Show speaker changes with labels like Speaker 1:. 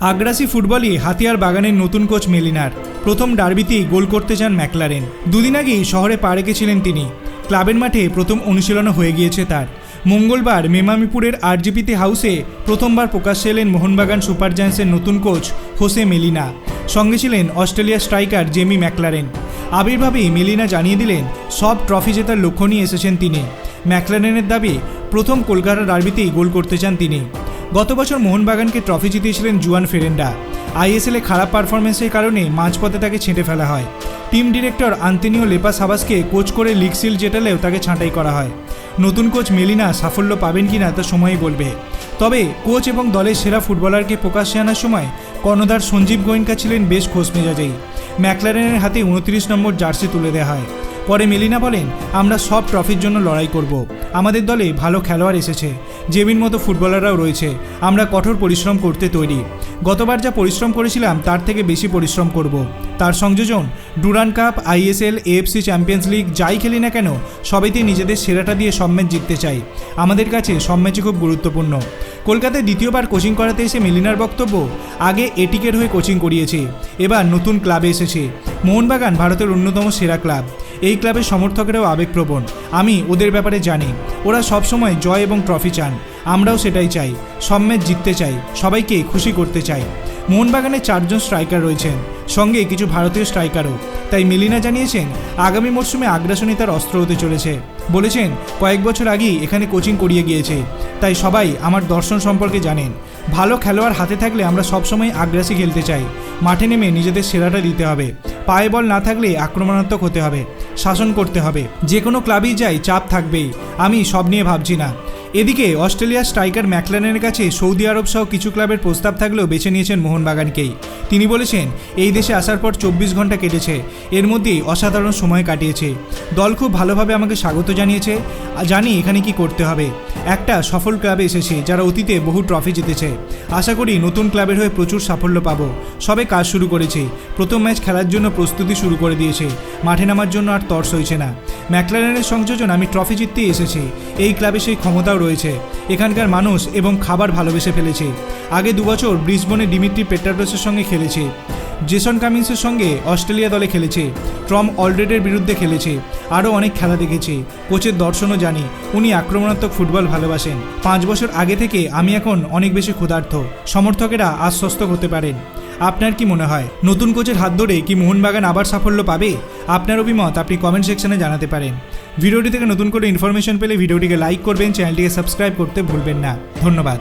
Speaker 1: আগ্রাসী ফুটবলই হাতিয়ার বাগানের নতুন কোচ মেলিনার। প্রথম ডার্বিতেই গোল করতে চান ম্যাকলারেন। দুদিন আগেই শহরে পা রেখেছিলেন তিনি। ক্লাবের মাঠে প্রথম অনুশীলনও হয়ে গিয়েছে তার। মঙ্গলবার মেমামিপুরের আরজিপিতে হাউসে প্রথমবার প্রকাশ্যে এলেন মোহনবাগান সুপার জায়ান্টসের নতুন কোচ হোসে মেলিনা। সঙ্গে ছিলেন অস্ট্রেলিয়ার স্ট্রাইকার জেমি ম্যাকলারেন। আবির্ভাবেই মেলিনা জানিয়ে দিলেন, সব ট্রফি জেতার লক্ষ্য নিয়ে এসেছেন তিনি। ম্যাকলারেনের দাবি, প্রথম কলকাতা ডার্বিতেই গোল করতে চান তিনি। গত বছর মোহনবাগানকে ট্রফি জিতিয়েছিলেন জুয়ান ফেরেন্ডা। আইএসএলে খারাপ পারফরমেন্সের কারণে মাঝপথে তাকে ছেঁটে ফেলা হয়। টিম ডিরেক্টর আন্তেনিও লেপাস হাবাসকে কোচ করে লিগ সিল জেতালেও তাকে ছাঁটাই করা হয়। নতুন কোচ মেলিনা সাফল্য পাবেন কিনা তা সময়ই বলবে। তবে কোচ এবং দলের সেরা ফুটবলারকে প্রকাশ্যে আনার সময় কর্ণধার সঞ্জীব গোয়েঙ্কা ছিলেন বেশ খোশ মেজাজেই। ম্যাকলারেনের হাতে উনত্রিশ নম্বর জার্সি তুলে দেওয়া হয়। পরে মেলিনা বলেন, আমরা সব ট্রফির জন্য লড়াই করব। আমাদের দলে ভালো খেলোয়াড় এসেছে। জেমিন মতো ফুটবলাররাও রয়েছে। আমরা কঠোর পরিশ্রম করতে তৈরি। গতবার যা পরিশ্রম করেছিলাম, তার থেকে বেশি পরিশ্রম করব। তার সংযোজন, Durand cup ISL AFC champions league, যাই খেলি না কেন, সবেতেই নিজেদের সেরাটা দিয়ে সব ম্যাচ জিততে চাই। আমাদের কাছে সব ম্যাচই খুব গুরুত্বপূর্ণ। কলকাতায় দ্বিতীয়বার কোচিং করাতে এসে মেলিনার বক্তব্য, আগে এটিকের হয়ে কোচিং করিয়েছে। এবার নতুন ক্লাবে এসেছে। মোহনবাগান ভারতের অন্যতম সেরা ক্লাব। এই ক্লাবের সমর্থকেরাও আবেগপ্রবণ। আমি ওদের ব্যাপারে জানি। ওরা সবসময় জয় এবং ট্রফি চান। আমরাও সেটাই চাই। ম্যাচ জিততে চাই। সবাইকে খুশি করতে চাই। মোহনবাগানে চারজন স্ট্রাইকার রয়েছেন। সঙ্গে কিছু ভারতীয় স্ট্রাইকারও তাই মেলিনা জানিয়েছেন, আগামী মরশুমে আগ্রাসনই তার অস্ত্র হতে চলেছে। বলেছেন, কয়েক বছর আগেই এখানে কোচিং করিয়ে গিয়েছে। তাই সবাই আমার দর্শন সম্পর্কে জানেন। ভালো খেলোয়াড় হাতে থাকলে আমরা সবসময় আগ্রাসী খেলতে চাই। মাঠে নেমে নিজেদের সেরাটা দিতে হবে। পায়ে বল না থাকলে আক্রমণাত্মক হতে হবে। শাসন করতে হবে। যে কোনো ক্লাবেই যাই, চাপ থাকবেই। আমি সব নিয়ে ভাবছি না। এদিকে অস্ট্রেলিয়ার স্ট্রাইকার ম্যাকলানের কাছে সৌদি আরব সহ কিছু ক্লাবের প্রস্তাব থাকলেও বেছে নিয়েছেন মোহনবাগানকেই। তিনি বলেছেন, এই দেশে আসার পর চব্বিশ ঘণ্টা কেটেছে। এর মধ্যেই অসাধারণ সময় কাটিয়েছে। দল খুব ভালোভাবে আমাকে স্বাগত জানিয়েছে। জানি এখানে কি করতে হবে। একটা সফল ক্লাবে এসেছে যারা অতীতে বহু ট্রফি জিতেছে। আশা করি নতুন ক্লাবের হয়ে প্রচুর সাফল্য পাবো। সবে কাজ শুরু করেছে। প্রথম ম্যাচ খেলার জন্য প্রস্তুতি শুরু করে দিয়েছে। মাঠে নামার জন্য আর তর্স হয়েছে না। ম্যাকলারেনের সংযোজন আমি ট্রফি জিততেই এসেছি। এই ক্লাবে সেই ক্ষমতাও রয়েছে। এখানকার মানুষ এবং খাবার ভালোবেসে ফেলেছে। আগে দুবছর ব্রিসবনে ডিমিট্রি পেট্রাডোসের সঙ্গে খেলেছে। জেসন কামিন্সের সঙ্গে অস্ট্রেলিয়া দলে খেলেছে। ট্রম অলরেডের বিরুদ্ধে খেলেছে। আরও অনেক খেলা দেখেছে। কোচের দর্শনও জানি। উনি আক্রমণাত্মক ফুটবল ভালোবাসেন। পাঁচ বছর আগে থেকে আমি এখন অনেক বেশি ক্ষুধার্থ সমর্থকেরা আশ্বস্ত হতে পারেন। আপনার কি মনে হয়? নতুন কোচের হাত ধরে কি মোহনবাগান আবার সাফল্য পাবে? আপনার অভিমত আপনি কমেন্ট সেকশনে জানাতে পারেন। ভিডিওটি থেকে নতুন করে ইনফরমেশন পেলে ভিডিওটিকে লাইক করবেন চ্যানেলটিকে সাবস্ক্রাইব করতে ভুলবেন না। ধন্যবাদ।